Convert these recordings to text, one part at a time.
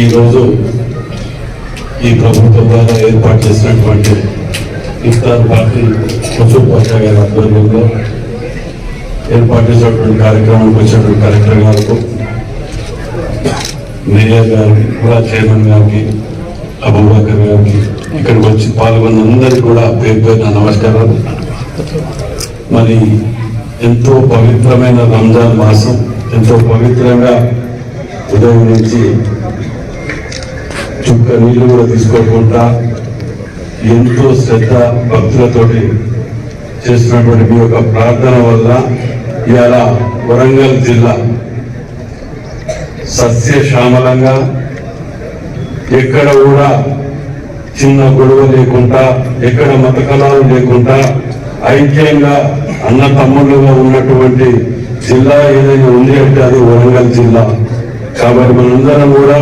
ఈరోజు ఈ ప్రభుత్వం ద్వారా ఏర్పాటు చేసినటువంటి ఇఫ్తార్ పార్టీ కుసూర్ పాషా గారి ఆధ్వర్యంలో ఏర్పాటు చేసినటువంటి కార్యక్రమానికి వచ్చినటువంటి కలెక్టర్ గారు మేయర్ గారికి కూడా చైర్మన్ గారికి అబూబకర్ గారికి ఇక్కడికి వచ్చి పాల్గొన్న అందరికీ కూడా పేరు పేరున నమస్కారాలు. మరి ఎంతో పవిత్రమైన రంజాన్ మాసం ఎంతో పవిత్రంగా ఉదయం నుంచి చుక్క నీళ్ళు కూడా తీసుకోకుండా ఎంతో శ్రద్ధ భక్తులతోటి చేస్తున్నటువంటి మీ యొక్క ప్రార్థన వల్ల ఇవాళ వరంగల్ జిల్లా సస్యశ్యామలంగా ఎక్కడ కూడా చిన్న గొడవ లేకుండా ఎక్కడ మత కళాలు లేకుండా ఐక్యంగా అన్న తమ్ముళ్ళుగా ఉన్నటువంటి జిల్లా ఏదైనా ఉంది అంటే అది వరంగల్ జిల్లా. కాబట్టి మనందరం కూడా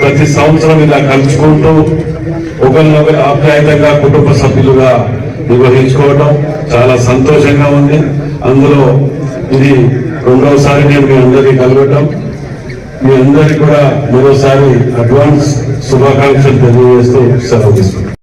ప్రతి సంవత్సరం ఇలా కలుసుకుంటూ ఒకరినొకరి ఆప్యాయతంగా కుటుంబ సభ్యులుగా నిర్వహించుకోవడం చాలా సంతోషంగా ఉంది. అందులో ఇది రెండవసారి నేను మీ అందరికీ కలగటం మీ అందరికీ కూడా మరోసారి అడ్వాన్స్ శుభాకాంక్షలు తెలియజేస్తూ సెలవు